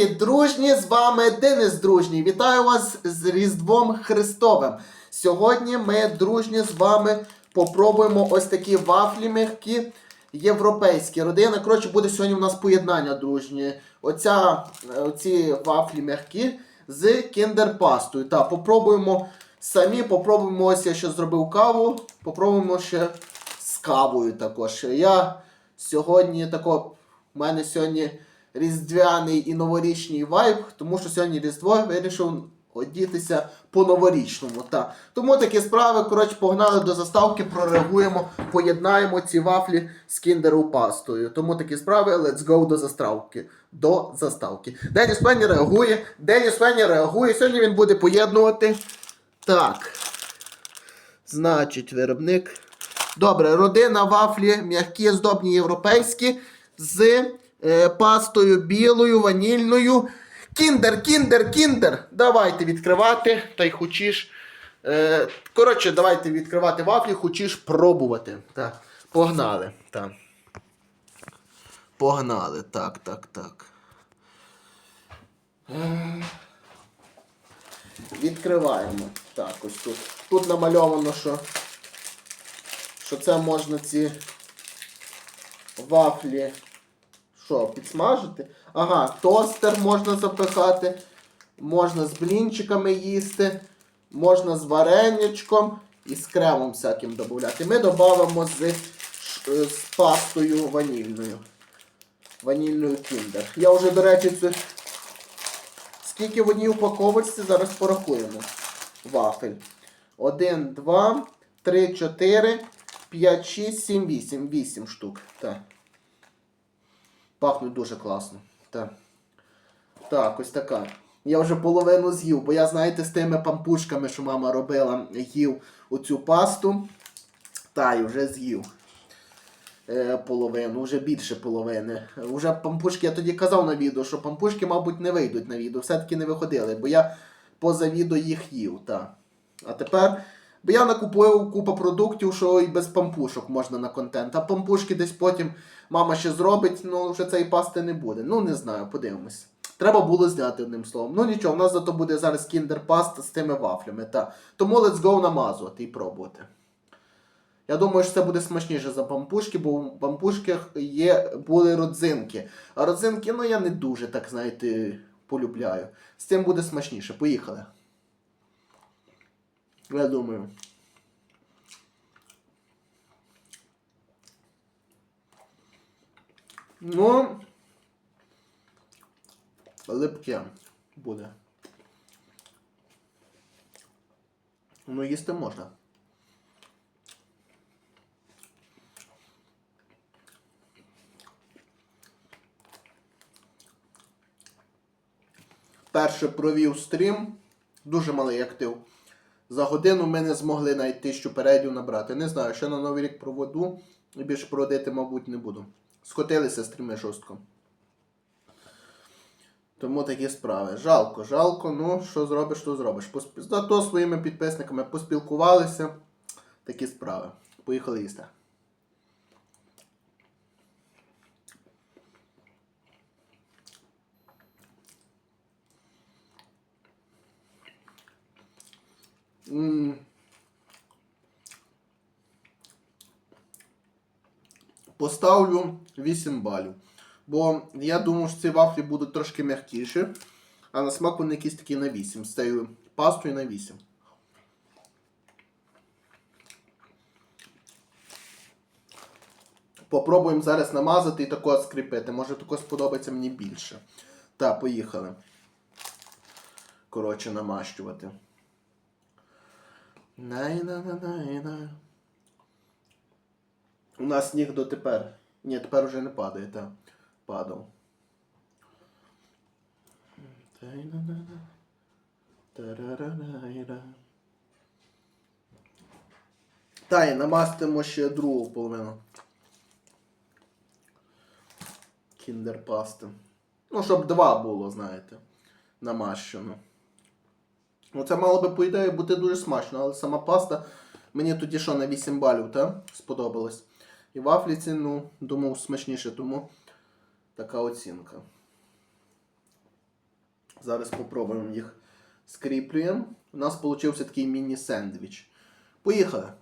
Привіт, дружні! З вами Денис Дружній. Вітаю вас з Різдвом Христовим. Сьогодні ми, дружні, з вами попробуємо ось такі вафлі м'які європейські. Родина, коротше, буде сьогодні у нас поєднання, дружні. Оця, е, оці вафлі м'які з кіндерпастою. Так, попробуємо самі, попробуємо ось я ще зробив каву. Попробуємо ще з кавою також. Я сьогодні тако, у мене сьогодні різдвяний і новорічний вайб, тому що сьогодні Різдво вирішив одітися по-новорічному. Та. Тому такі справи, коротше, погнали до заставки, прореагуємо, поєднаємо ці вафлі з кіндеру пастою. Тому такі справи, let's go до заставки. До заставки. Деніс Пенні реагує, Деніс Пенні реагує. Сьогодні він буде поєднувати. Так. Значить, виробник. Добре, родина вафлі м'які, здобні європейські з пастою білою, ванільною. Кіндер, кіндер, кіндер. Давайте відкривати, та й хочеш. Е, коротше, давайте відкривати вафлі, хочеш пробувати. Так, погнали. Так. Погнали. Так, так, так. Е, Відкриваємо. Так, ось тут. Тут намальовано, що, що це можна ці вафлі. Що, підсмажити? Ага, тостер можна запихати, можна з блінчиками їсти, можна з вареничком і з кремом всяким додати. Ми додамо з, з пастою ванільною. Ванільною кіндер. Я вже, до речі, це. Скільки в одній упаковочці зараз порахуємо. Вафель. 1, 2, 3, 4, 5, 6, 7, 8. 8 штук. Так. Пахнуть дуже класно. Так. Так, ось така. Я вже половину з'їв, бо я, знаєте, з тими пампушками, що мама робила, їв оцю пасту. Та, і вже з'їв. Е, половину, вже більше половини. Уже пампушки, я тоді казав на відео, що пампушки, мабуть, не вийдуть на відео. Все-таки не виходили, бо я поза відео їх їв. Та. А тепер. Бо я накупив купу продуктів, що і без пампушок можна на контент. А пампушки десь потім мама ще зробить, ну вже цієї пасти не буде. Ну не знаю, подивимось. Треба було зняти одним словом. Ну нічого, у нас зато буде зараз кіндер паста з тими вафлями. Та. Тому let's go намазувати і пробувати. Я думаю, що це буде смачніше за пампушки, бо в пампушках є, були родзинки. А родзинки, ну я не дуже, так знаєте, полюбляю. З цим буде смачніше. Поїхали. Я думаю. Ну, липке буде. Ну, їсти можна. Перше провів стрім, дуже малий актив. За годину ми не змогли навіть тисячу передів набрати. Не знаю, ще на Новий рік проводу і більше проводити, мабуть, не буду. Скотилися стріми жорстко. Тому такі справи. Жалко, жалко, ну що зробиш, то зробиш. Зато своїми підписниками поспілкувалися. Такі справи. Поїхали їсти. Поставлю 8 балів. Бо я думаю, що ці вафлі будуть трошки м'якіші, а на смак вони якісь такі на 8. З цією пастою на 8. Попробуємо зараз намазати і тако скріпити. Може тако сподобається мені більше. Так, поїхали. Коротше, намащувати. Най-на-на-най-на. У нас сніг дотепер. Ні, тепер уже не падає, так. Падав. Та і намастимо ще другу половину. Кіндер пасти. Ну, щоб два було, знаєте. Намащено. Ну, це мало би, по ідеї, бути дуже смачно, але сама паста мені тоді що на 8 балів, та? Сподобалось. І вафліці, ну, думав, смачніше, тому така оцінка. Зараз спробуємо їх скріплюємо. У нас вийшов такий міні-сендвіч. Поїхали.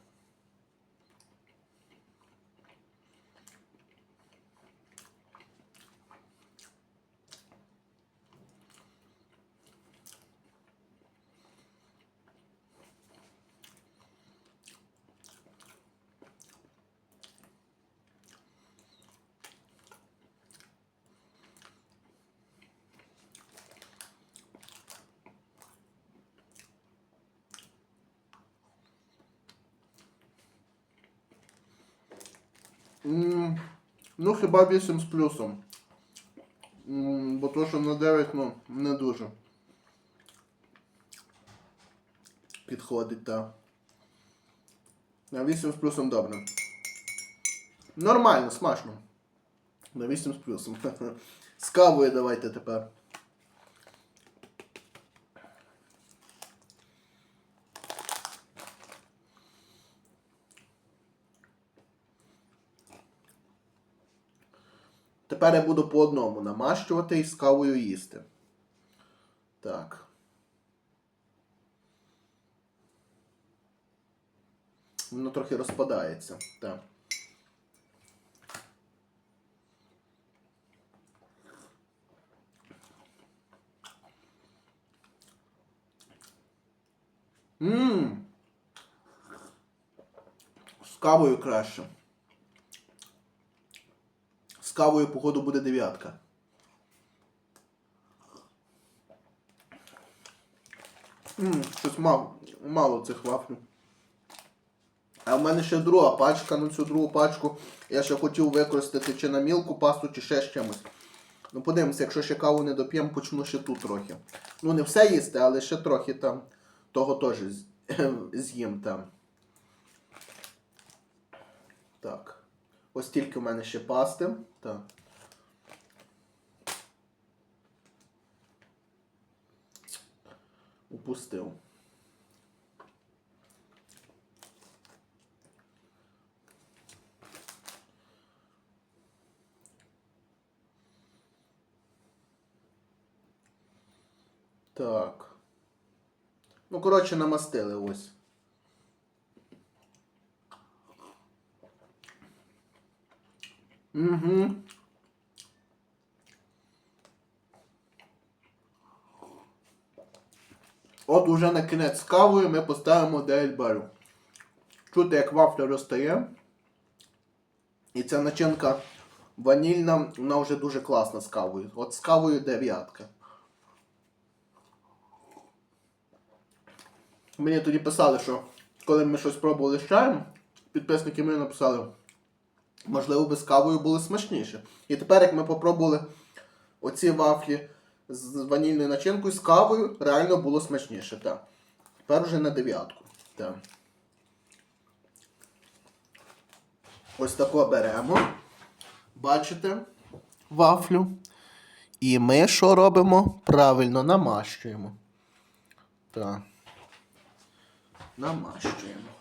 Ну, хіба 8 з плюсом. Бо то, що на 9, ну, не дуже. Підходить, так. На 8 з плюсом добре. Нормально, смачно. На 8 з плюсом. З кавою давайте тепер. Тепер я буду по одному намащувати і з кавою їсти. Так. Воно трохи розпадається. Так. Ммм. З кавою краще. Кавою, походу, буде дев'ятка. Щось мало, мало цих вафлів. А в мене ще друга пачка, ну цю другу пачку я ще хотів використати чи на мілку пасту, чи ще з чимось. Ну подивимося, якщо ще каву не доп'ємо, почну ще тут трохи. Ну не все їсти, але ще трохи там того теж з'їм там. Так. Ось тільки в мене ще пасти. Так. Упустив. Так. Ну, коротше, намастили ось. Угу. От уже на кінець кавою ми поставимо 9 балів. Чути, як вафля розтає. І ця начинка ванільна, вона вже дуже класна з кавою. От з кавою дев'ятка. Мені тоді писали, що коли ми щось пробували з чаєм, підписники мені написали, можливо, би з кавою були смачніші. І тепер, як ми попробували оці вафлі з ванільною начинкою, з кавою, реально було смачніше. Так. Тепер вже на дев'ятку. Так. Ось тако беремо. Бачите вафлю. І ми що робимо? Правильно намащуємо. Так. Намащуємо.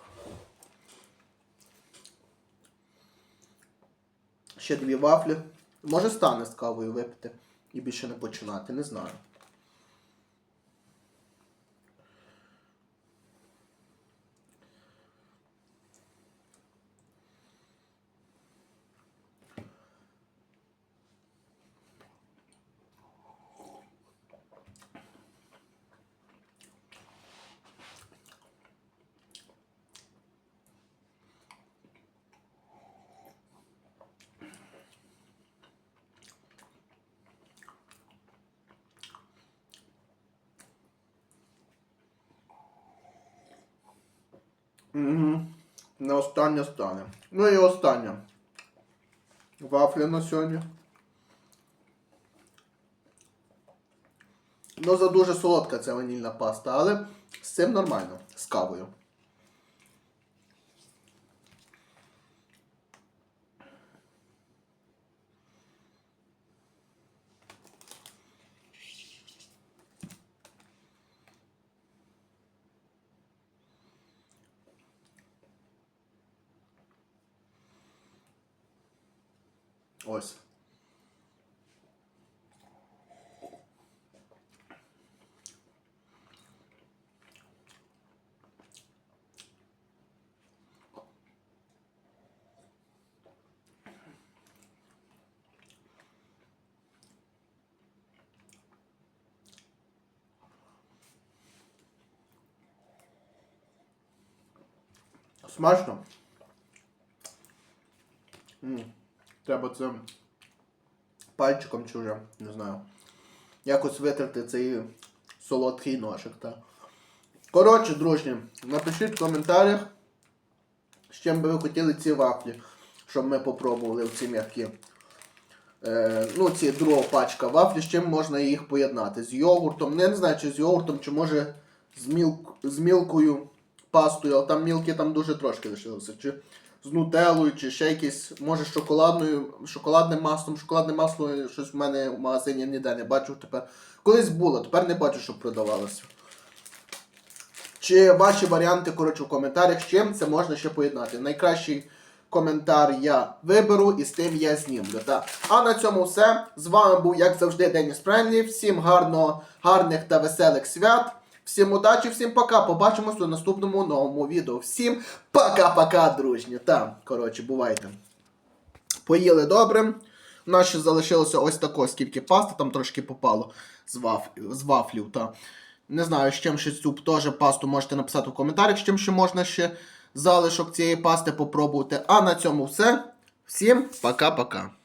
Ще дві вафлі. Може стане з кавою випити і більше не починати, не знаю. Угу. Не остання стане. Ну і остання. Вафля на сьогодні. Ну, за дуже солодка ця ванільна паста, але з цим нормально, з кавою. Ось. Смачно. Треба це пальчиком чи вже, не знаю. Якось витерти цей солодкий ножик. Та. Коротше, дружні, напишіть в коментарях, з чим би ви хотіли ці вафлі, щоб ми попробували в ці м'які. Е, ну, ці друга пачка вафлі, з чим можна їх поєднати? З йогуртом. Ну, Я не знаю, чи з йогуртом, чи може з, мілк, з мілкою пастою, але там мілки там дуже трошки лишилося. Чи з нутеллою, чи ще якесь, може, шоколадною, шоколадним маслом. Шоколадне масло щось в мене в магазині ніде не бачу тепер. Колись було, тепер не бачу, щоб продавалося. Чи ваші варіанти, коротше, в коментарях, з чим це можна ще поєднати. Найкращий коментар я виберу і з тим я знімлю. Так. А на цьому все. З вами був, як завжди, Деніс Френлі. Всім гарного, гарних та веселих свят. Всім удачі, всім пока. Побачимось у наступному новому відео. Всім пока-пока, дружні. Та, коротше, бувайте. Поїли добре. У нас ще залишилося ось тако, скільки пасти, там трошки попало з, ваф... з вафлів. Та. Не знаю, з чим ще цю теж пасту можете написати в коментарях, з чим ще можна ще залишок цієї пасти попробувати. А на цьому все. Всім пока-пока.